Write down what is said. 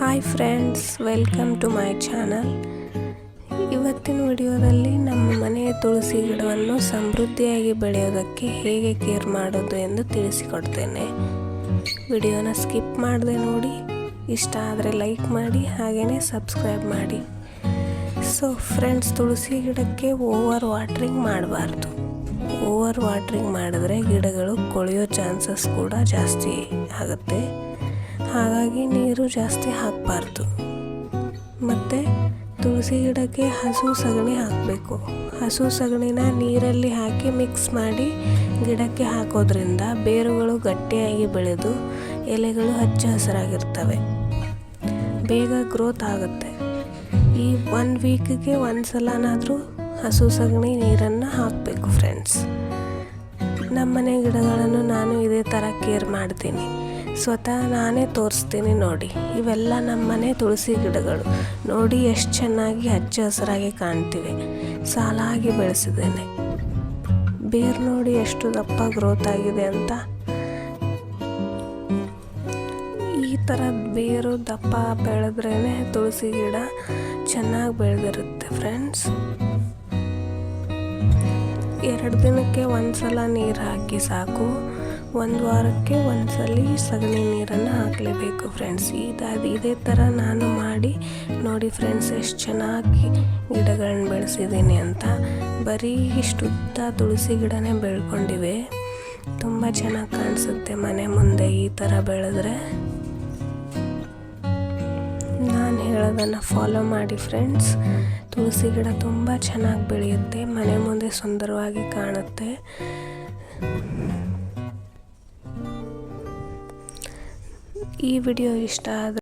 Hi friends welcome to my channel ಇವತ್ತಿನ ವಿಡಿಯೋದಲ್ಲಿ ನಮ್ಮ ಮನೆಯ ತುಳಸಿ ಗಿಡವನ್ನು ಸಮೃದ್ಧಿಯಾಗಿ ಬೆಳೆಯೋದಕ್ಕೆ ಹೇಗೆ ಕೇರ್ ಮಾಡೋದು ಎಂದು ತಿಳಿಸಿಕೊಡ್ತೇನೆ. ವಿಡಿಯೋನ ಸ್ಕಿಪ್ ಮಾಡದೆ ನೋಡಿ, ಇಷ್ಟ ಆದರೆ ಲೈಕ್ ಮಾಡಿ ಹಾಗೆಯೇ ಸಬ್ಸ್ಕ್ರೈಬ್ ಮಾಡಿ. ಸೊ ಫ್ರೆಂಡ್ಸ್ ತುಳಸಿ ಗಿಡಕ್ಕೆ ಓವರ್ ವಾಟ್ರಿಂಗ್ ಮಾಡಬಾರ್ದು. ಓವರ್ ವಾಟ್ರಿಂಗ್ ಮಾಡಿದ್ರೆ ಗಿಡಗಳು ಕೊಳೆಯೋ ಚಾನ್ಸಸ್ ಕೂಡ ಜಾಸ್ತಿ ಆಗುತ್ತೆ. ಹಾಗಾಗಿ ನೀರು ಜಾಸ್ತಿ ಹಾಕಬಾರ್ದು. ಮತ್ತು ತುಳಸಿ ಗಿಡಕ್ಕೆ ಹಸು ಸಗಣಿ ಹಾಕಬೇಕು. ಹಸು ಸಗಣಿನ ನೀರಲ್ಲಿ ಹಾಕಿ ಮಿಕ್ಸ್ ಮಾಡಿ ಗಿಡಕ್ಕೆ ಹಾಕೋದ್ರಿಂದ ಬೇರುಗಳು ಗಟ್ಟಿಯಾಗಿ ಬೆಳೆದು ಎಲೆಗಳು ಹಚ್ಚ ಹಸಿರಾಗಿರ್ತವೆ. ಬೇಗ ಗ್ರೋತ್ ಆಗುತ್ತೆ. ಈ ಒನ್ ವೀಕ್ಗೆ ಒಂದು ಸಲನಾದರೂ ಹಸು ಸಗಣಿ ನೀರನ್ನು ಹಾಕಬೇಕು ಫ್ರೆಂಡ್ಸ್ ನಮ್ಮನೆ ಗಿಡಗಳನ್ನು ನಾನು ಇದೇ ಥರ ಕೇರ್ ಮಾಡ್ತೀನಿ. ಸ್ವತಃ ನಾನೇ ತೋರಿಸ್ತೀನಿ ನೋಡಿ. ಇವೆಲ್ಲ ನಮ್ಮನೆ ತುಳಸಿ ಗಿಡಗಳು. ನೋಡಿ ಎಷ್ಟು ಚೆನ್ನಾಗಿ ಹಚ್ಚ ಹಸಿರಾಗಿ ಕಾಣ್ತಿವೆ. ಸಾಲಾಗಿ ಬೆಳೆಸಿದ್ದೇನೆ. ಬೇರು ನೋಡಿ ಎಷ್ಟು ದಪ್ಪ ಗ್ರೋತ್ ಆಗಿದೆ ಅಂತ. ಈ ಥರ ಬೇರು ದಪ್ಪ ಬೆಳೆದ್ರೇ ತುಳಸಿ ಗಿಡ ಚೆನ್ನಾಗಿ ಬೆಳೆದಿರುತ್ತೆ ಫ್ರೆಂಡ್ಸ್ ಎರಡು ದಿನಕ್ಕೆ ಒಂದು ಸಲ ನೀರು ಹಾಕಿ ಸಾಕು. ಒಂದು ವಾರಕ್ಕೆ ಒಂದು ಸಲ ಸಗಣಿ ನೀರನ್ನು ಹಾಕಲೇಬೇಕು ಫ್ರೆಂಡ್ಸ್ ಇದಾದ ಇದೇ ಥರ ನಾನು ಮಾಡಿ ನೋಡಿ ಫ್ರೆಂಡ್ಸ್ ಎಷ್ಟು ಚೆನ್ನಾಗಿ ಗಿಡಗಳನ್ನ ಬೆಳೆಸಿದ್ದೀನಿ ಅಂತ. ಬರೀ ಇಷ್ಟುದ್ದ ತುಳಸಿ ಗಿಡನೇ ಬೆಳ್ಕೊಂಡಿವೆ. ತುಂಬ ಚೆನ್ನಾಗಿ ಕಾಣಿಸುತ್ತೆ ಮನೆ ಮುಂದೆ ಈ ಥರ ಬೆಳೆದ್ರೆ. ನಾನು ಹೇಳೋದನ್ನು ಫಾಲೋ ಮಾಡಿ ಫ್ರೆಂಡ್ಸ್ ತುಳಸಿ ಗಿಡ ತುಂಬ ಚೆನ್ನಾಗಿ ಬೆಳೆಯುತ್ತೆ. ಮನೆ ಮುಂದೆ ಸುಂದರವಾಗಿ ಕಾಣುತ್ತೆ. ಈ ವಿಡಿಯೋ ಇಷ್ಟ ಆದರೆ